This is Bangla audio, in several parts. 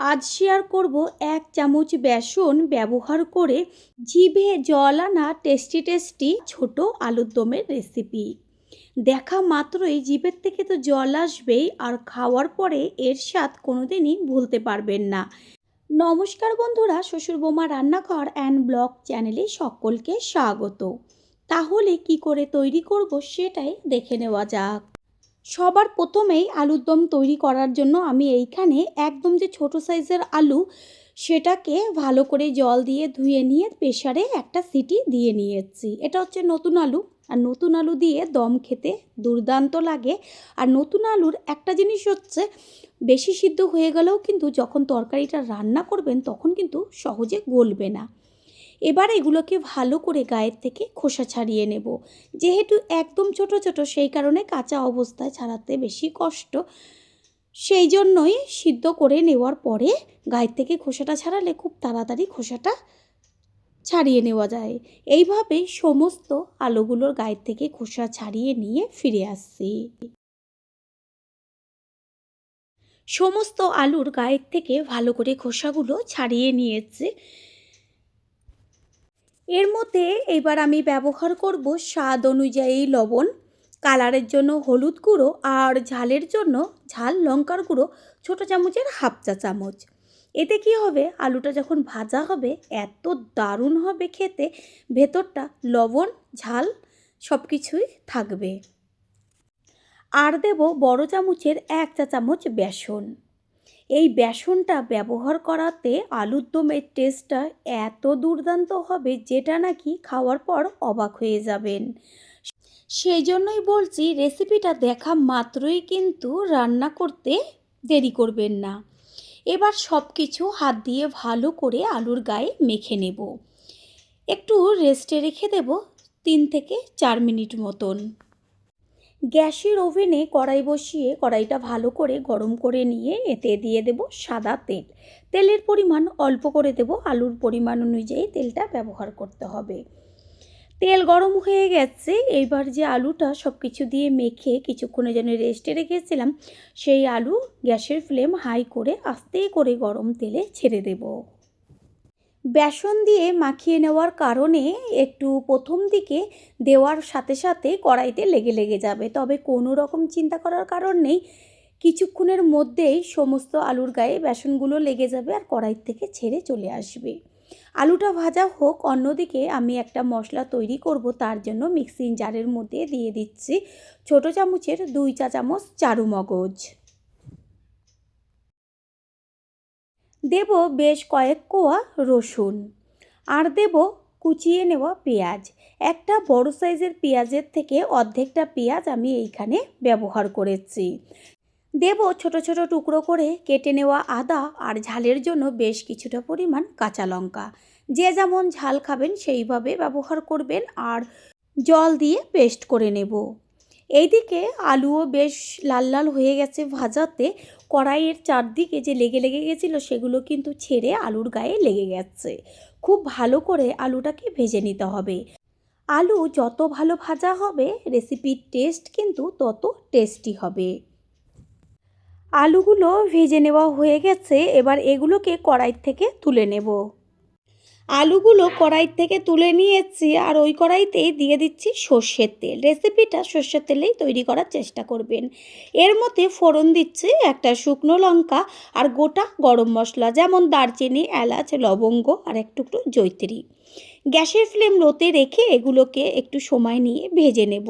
আজ শেয়ার করব এক চামচ বেসন ব্যবহার করে জিভে জল আনা টেস্টি টেস্টি ছোট আলুর দমের রেসিপি দেখা মাত্রই জিভের থেকে তো জল আসবেই, আর খাওয়ার পরে এর স্বাদ কোনোদিনই ভুলতে পারবেন না। নমস্কার বন্ধুরা, শ্বশুর বোমা রান্নাঘর অ্যান্ড ব্লগ চ্যানেলে সকলকে স্বাগত। তাহলে কি করে তৈরি করব সেটাই দেখে নেওয়া যাক। সবার প্রথমেই আলুর দম তৈরি করার জন্য আমি এইখানে একদম যে ছোট সাইজের আলু, সেটাকে ভালো করে জল দিয়ে ধুয়ে নিয়ে প্রেশারে একটা সিটি দিয়ে নিয়েছি। এটা হচ্ছে নতুন আলু। আর নতুন আলু দিয়ে দম খেতে দুর্দান্ত লাগে। আর নতুন আলুর একটা জিনিস হচ্ছে, বেশি সিদ্ধ হয়ে গেলেও কিন্তু যখন তরকারিটা রান্না করবেন, তখন কিন্তু সহজে গলবে না। এবার এগুলোকে ভালো করে গায়ের থেকে খোসা ছাড়িয়ে নেব। যেহেতু একদম ছোট ছোট, সেই কারণে কাঁচা অবস্থায় ছাড়াতে বেশি কষ্ট। সেই জন্যই সিদ্ধ করে নেওয়ার পরে গায়ের থেকে খোসাটা ছাড়ালে খুব তাড়াতাড়ি খোসাটা ছাড়িয়ে নেওয়া যায়। এইভাবেই সমস্ত আলুগুলোর গায়ের থেকে খোসা ছাড়িয়ে নিয়ে ফিরে আসছি। সমস্ত আলুর গায়ের থেকে ভালো করে খোসাগুলো ছাড়িয়ে নিয়েছে। এর মধ্যে এবার আমি ব্যবহার করব স্বাদ অনুযায়ী লবণ, কালারের জন্য হলুদ গুঁড়ো আর ঝালের জন্য ঝাল লঙ্কার গুঁড়ো ছোটো চামচের হাফ চা চামচ। এতে কি হবে? আলুটা যখন ভাজা হবে, এত দারুণ হবে খেতে। ভেতরটা লবণ, ঝাল সব কিছুই থাকবে। আর দেব বড় চামচের এক চা চামচ বেসন। এই বেসনটা ব্যবহার করাতে আলুর দমের টেস্টটা এত দুর্দান্ত হবে যেটা নাকি খাওয়ার পর অবাক হয়ে যাবেন। সেই জন্যই বলছি রেসিপিটা দেখা মাত্রই কিন্তু রান্না করতে দেরি করবেন না। এবার সব কিছু হাত দিয়ে ভালো করে আলুর গায়ে মেখে নেব। একটু রেস্টে রেখে দেব তিন থেকে চার মিনিট মতন। গ্যাসের ওভেনে কড়াই বসিয়ে কড়াইটা ভালো করে গরম করে নিয়ে এতে দিয়ে দেব সাদা তেল। তেলের পরিমাণ অল্প করে দেব, আলুর পরিমাণ অনুযায়ী তেলটা ব্যবহার করতে হবে। তেল গরম হয়ে গেছে এইবার যে আলুটা সব কিছু দিয়ে মেখে কিছুক্ষণের জন্য রেস্টে রেখেছিলাম, সেই আলু গ্যাসের ফ্লেম হাই করে আস্তে করে গরম তেলে ছেড়ে দেবো। বেসন দিয়ে মাখিয়ে নেওয়ার কারণে একটু প্রথম দিকে দেওয়ার সাথে সাথে কড়াইতে লেগে লেগে যাবে। তবে কোনো রকম চিন্তা করার কারণ নেই। কিছুক্ষণের মধ্যেই সমস্ত আলুর গায়ে বেসনগুলো লেগে যাবে আর কড়াই থেকে ছেড়ে চলে আসবে। আলুটা ভাজা হোক, অন্যদিকে আমি একটা মশলা তৈরি করব, তার জন্য মিক্সিং জারের মধ্যে দিয়ে দিচ্ছি ছোটো চামচের দুই চা চামচ চারু মগজ দেব বেশ কয়েক কোয়া রসুন। আর দেব কুচিয়ে নেওয়া পেঁয়াজ। একটা বড় সাইজের পেঁয়াজের থেকে অর্ধেকটা পেঁয়াজ আমি এইখানে ব্যবহার করেছি। দেব ছোট ছোট টুকরো করে কেটে নেওয়া আদা আর ঝালের জন্য বেশ কিছুটা পরিমাণ কাঁচা লঙ্কা। যে যেমন ঝাল খাবেন সেইভাবে ব্যবহার করবেন আর জল দিয়ে পেস্ট করে নেব। এইদিকে আলুও বেশ লাল লাল হয়ে গেছে ভাজাতে। কড়াইয়ের চারদিকে যে লেগে লেগে গেছিল, সেগুলো কিন্তু ছেড়ে আলুর গায়ে লেগে গেছে। খুব ভালো করে আলুটাকে ভেজে নিতে হবে। আলু যত ভালো ভাজা হবে রেসিপির টেস্ট কিন্তু তত টেস্টি হবে। আলুগুলো ভেজে নেওয়া হয়ে গেছে, এবার এগুলোকে কড়াই থেকে তুলে নেব। আলুগুলো কড়াই থেকে তুলে নিয়েছি আর ওই কড়াইতেই দিয়ে দিচ্ছি সর্ষের তেল। রেসিপিটা সর্ষের তেলেই তৈরি করার চেষ্টা করবেন। এর মধ্যে ফোড়ন দিচ্ছি, একটা শুকনো লঙ্কা আর গোটা গরম মশলা, যেমন দারচিনি, এলাচ, লবঙ্গ আর একটু একটু জৈত্রী গ্যাসের ফ্লেম লোতে রেখে এগুলোকে একটু সময় নিয়ে ভেজে নেব।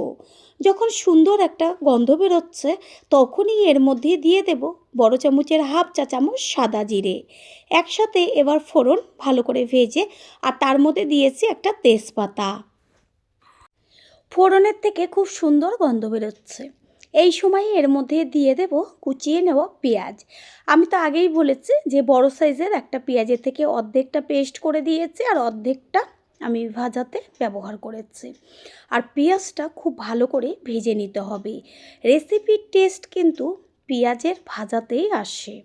যখন সুন্দর একটা গন্ধ বেরোচ্ছে, তখনই এর মধ্যে দিয়ে দেব বড় চামচের হাফ চা চামচ সাদা জিরে। একসাথে এবার ফোড়ন ভালো করে ভেজে আর তার মধ্যে দিয়েছি একটা তেজপাতা। ফোড়নের থেকে খুব সুন্দর গন্ধ বেরোচ্ছে। এই সময় এর মধ্যে দিয়ে দেব, কুচিয়ে নেওয়া পেঁয়াজ। আমি তো আগেই বলেছি যে বড় সাইজের একটা পেঁয়াজের থেকে অর্ধেকটা পেস্ট করে দিয়েছি আর অর্ধেকটা আমি ভাজাতে ব্যবহার করেছি। আর পেঁয়াজটা খুব ভালো করে ভেজে নিতে হবে। রেসিপির টেস্ট কিন্তু পেঁয়াজের ভাজাতেই আসে।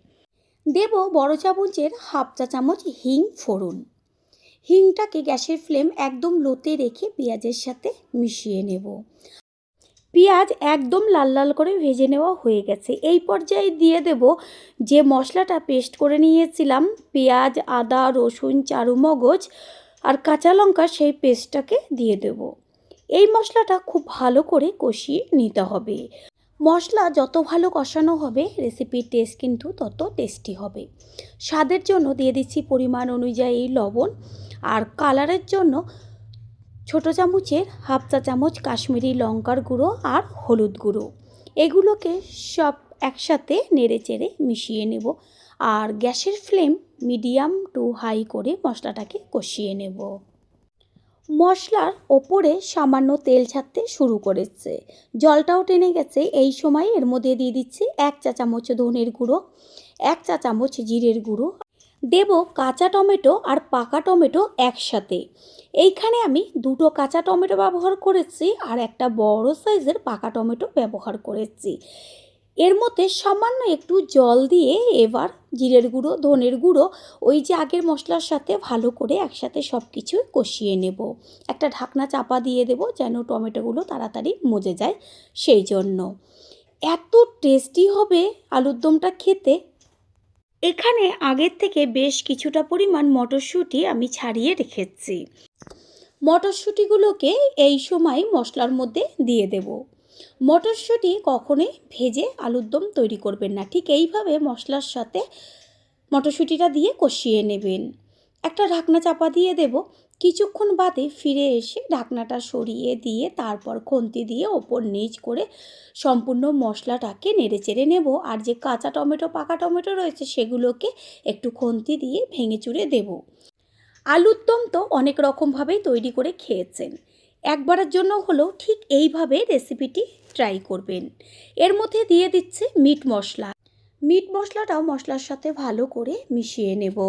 দেব বড় চামচের হাফ চা চামচ হিং ফোড়ন। হিংটাকে গ্যাসের ফ্লেম একদম লোতে রেখে পেঁয়াজের সাথে মিশিয়ে নেব। পেঁয়াজ একদম লাল লাল করে ভেজে নেওয়া হয়ে গেছে। এই পর্যায়ে দিয়ে দেব যে মশলাটা পেস্ট করে নিয়েছিলাম, পেঁয়াজ, আদা, রসুন, চারুমগজ আর কাঁচা লঙ্কা সেই পেস্টটাকে দিয়ে দেব। এই মশলাটা খুব ভালো করে কষিয়ে নিতে হবে। মশলা যত ভালো কষানো হবে রেসিপির টেস্ট কিন্তু তত টেস্টি হবে। স্বাদের জন্য দিয়ে দিচ্ছি পরিমাণ অনুযায়ী লবণ আর কালারের জন্য ছোটো চামচের হাফ চা চামচ কাশ্মীরি লঙ্কার গুঁড়ো আর হলুদ গুঁড়ো। এগুলোকে সব একসাথে নেড়ে চেড়ে মিশিয়ে নেব। আর গ্যাসের ফ্লেম মিডিয়াম টু হাই করে মশলাটাকে কষিয়ে নেব। মশলার ওপরে সামান্য তেল ছাড়তে শুরু করেছে। জলটাও টেনে গেছে। এই সময় এর মধ্যে দিয়ে দিচ্ছি এক চা চামচ ধনের গুঁড়ো, এক চা চামচ জিরের গুঁড়ো। দেব কাঁচা টমেটো আর পাকা টমেটো একসাথে। এইখানে আমি দুটো কাঁচা টমেটো ব্যবহার করেছি আর একটা বড় সাইজের পাকা টমেটো ব্যবহার করেছি। এর মধ্যে সামান্য একটু জল দিয়ে এবার জিরের গুঁড়ো, ধনের গুঁড়ো, ওই যে আগের মশলার সাথে ভালো করে একসাথে সব কিছু কষিয়ে নেব। একটা ঢাকনা চাপা দিয়ে দেব যেন টমেটোগুলো তাড়াতাড়ি মজে যায় সেই জন্য। এত টেস্টি হবে আলুর দমটা খেতে। এখানে আগের থেকে বেশ কিছুটা পরিমাণ মটরশুঁটি আমি ছাড়িয়ে রেখেছি। মটরশুঁটিগুলোকে এই সময় মশলার মধ্যে দিয়ে দেব। মটরশুঁটি কখনোই ভেজে আলুর দম তৈরি করবেন না। ঠিক এইভাবে মশলার সাথে মটরশুঁটিটা দিয়ে কষিয়ে নেবেন। একটা ঢাকনা চাপা দিয়ে দেব। কিছুক্ষণ বাদে ফিরে এসে ঢাকনাটা সরিয়ে দিয়ে তারপর খন্তি দিয়ে ওপর নিচ করে সম্পূর্ণ মশলাটাকে নেড়ে চেড়ে নেব। আর যে কাঁচা টমেটো, পাকা টমেটো রয়েছে সেগুলোকে একটু খন্তি দিয়ে ভেঙে চুড়ে দেব। আলুর দম তো অনেক রকমভাবেই তৈরি করে খেয়েছেন। একবারের জন্য হলেও ঠিক এইভাবে রেসিপিটি ট্রাই করবেন। এর মধ্যে দিয়ে দিচ্ছে মিট মশলা। মিট মশলাটাও মশলার সাথে ভালো করে মিশিয়ে নেব।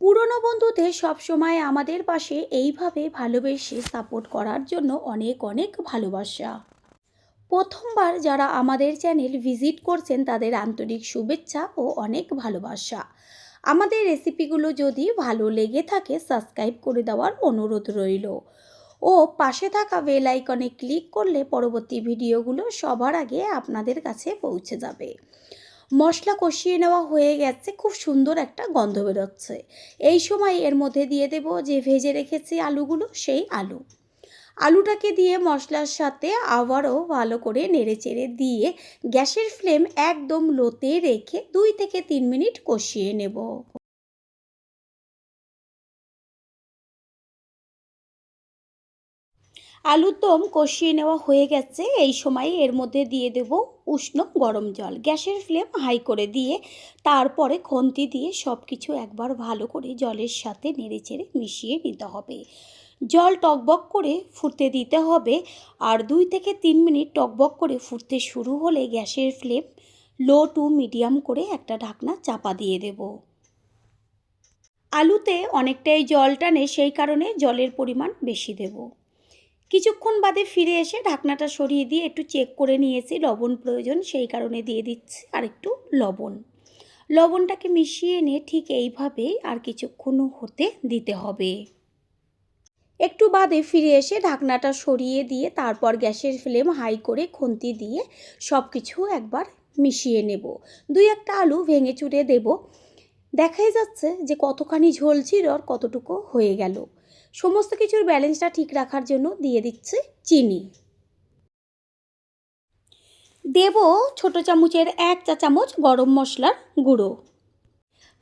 পুরনো বন্ধুদের সবসময় আমাদের পাশে এইভাবে ভালোবেসে সাপোর্ট করার জন্য অনেক অনেক ভালোবাসা। প্রথমবার যারা আমাদের চ্যানেল ভিজিট করছেন, তাদের আন্তরিক শুভেচ্ছা ও অনেক ভালোবাসা। আমাদের রেসিপিগুলো যদি ভালো লেগে থাকে সাবস্ক্রাইব করে দেওয়ার অনুরোধ রইল। ও পাশে থাকা বেল আইকনে ক্লিক করলে পরবর্তী ভিডিওগুলো সবার আগে আপনাদের কাছে পৌঁছে যাবে। মশলা কষিয়ে নেওয়া হয়ে গেছে, খুব সুন্দর একটা গন্ধ বেরোচ্ছে। এই সময় এর মধ্যে দিয়ে দেব যে ভেজে রেখেছি আলুগুলো, সেই আলু। আলুটাকে দিয়ে মশলার সাথে আবারও ভালো করে নেড়ে চেড়ে দিয়ে গ্যাসের ফ্লেম একদম লোতে রেখে দুই থেকে তিন মিনিট কষিয়ে নেব। আলুর দম কষিয়ে নেওয়া হয়ে গেছে। এই সময় এর মধ্যে দিয়ে দেব উষ্ণ গরম জল। গ্যাসের ফ্লেম হাই করে দিয়ে তারপরে খন্তি দিয়ে সব কিছু একবার ভালো করে জলের সাথে নেড়েচেড়ে মিশিয়ে নিতে হবে। জল টকবক করে ফুটতে দিতে হবে আর দুই থেকে তিন মিনিট টকবক করে ফুটতে শুরু হলে গ্যাসের ফ্লেম লো টু মিডিয়াম করে একটা ঢাকনা চাপা দিয়ে দেব। আলুতে অনেকটাই জল টানে সেই কারণে জলের পরিমাণ বেশি দেবো। কিছুক্ষণ বাদে ফিরে এসে ঢাকনাটা সরিয়ে দিয়ে একটু চেক করে নিয়েছি, লবণ প্রয়োজন সেই কারণে দিয়ে দিচ্ছি আর একটু লবণ। লবণটাকে মিশিয়ে নিয়ে ঠিক এইভাবেই আর কিছুক্ষণ হতে দিতে হবে। একটু বাদে ফিরে এসে ঢাকনাটা সরিয়ে দিয়ে তারপর গ্যাসের ফ্লেম হাই করে খুন্তি দিয়ে সব কিছু একবার মিশিয়ে নেব। দুই একটা আলু ভেঙে চুড়ে দেব। দেখাই যাচ্ছে যে কতখানি ঝোল ছিল আর কতটুকু হয়ে গেল। সমস্ত কিছুর ব্যালেন্সটা ঠিক রাখার জন্য দিয়ে দিচ্ছে চিনি। দেব ছোট চামচের এক চা চামচ গরম মশলার গুঁড়ো।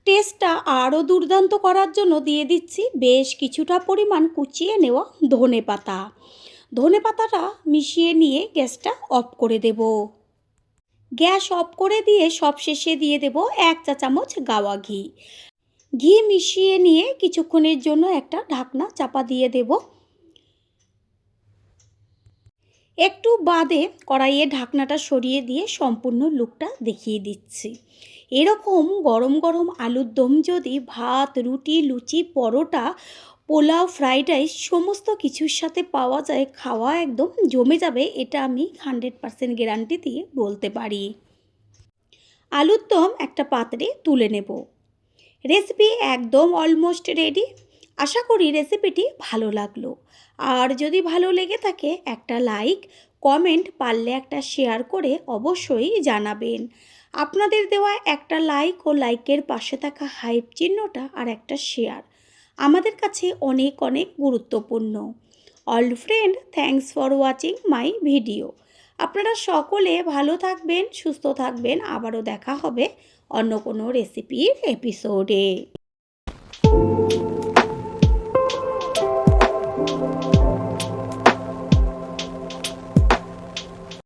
টেস্টটা আরও দুর্দান্ত করার জন্য দিয়ে দিচ্ছি বেশ কিছুটা পরিমাণ কুচিয়ে নেওয়া ধনে পাতা। ধনে পাতাটা মিশিয়ে নিয়ে গ্যাসটা অফ করে দেব। গ্যাস অফ করে দিয়ে সব শেষে দিয়ে দেব এক চা চামচ গাওয়া ঘি। ঘি মিশিয়ে নিয়ে কিছুক্ষণের জন্য একটা ঢাকনা চাপা দিয়ে দেব। একটু বাদে কড়াইয়ে ঢাকনাটা সরিয়ে দিয়ে সম্পূর্ণ লুকটা দেখিয়ে দিচ্ছি। এরকম গরম গরম আলুর দম যদি ভাত, রুটি, লুচি, পরোটা, পোলাও, ফ্রাইড রাইস সমস্ত কিছুর সাথে পাওয়া যায়, খাওয়া একদম জমে যাবে এটা আমি হান্ড্রেড পারসেন্ট গ্যারান্টি দিয়ে বলতে পারি। আলুর দম একটা পাত্রে তুলে নেব। রেসিপি একদম অলমোস্ট রেডি আশা করি রেসিপিটি ভালো লাগল। আর যদি ভালো লেগে থাকে, একটা লাইক কমেন্ট পারলে একটা শেয়ার করে অবশ্যই জানাবেন। আপনাদের দেওয়া একটা লাইক ও লাইকের পাশে থাকা হাইপ চিহ্নটা আর একটা শেয়ার আমাদের কাছে অনেক অনেক গুরুত্বপূর্ণ। All friend thanks for watching my video আপনারা সকলে ভালো থাকবেন, সুস্থ থাকবেন। আবারও দেখা হবে অন্য কোনো রেসিপির এপিসোডে।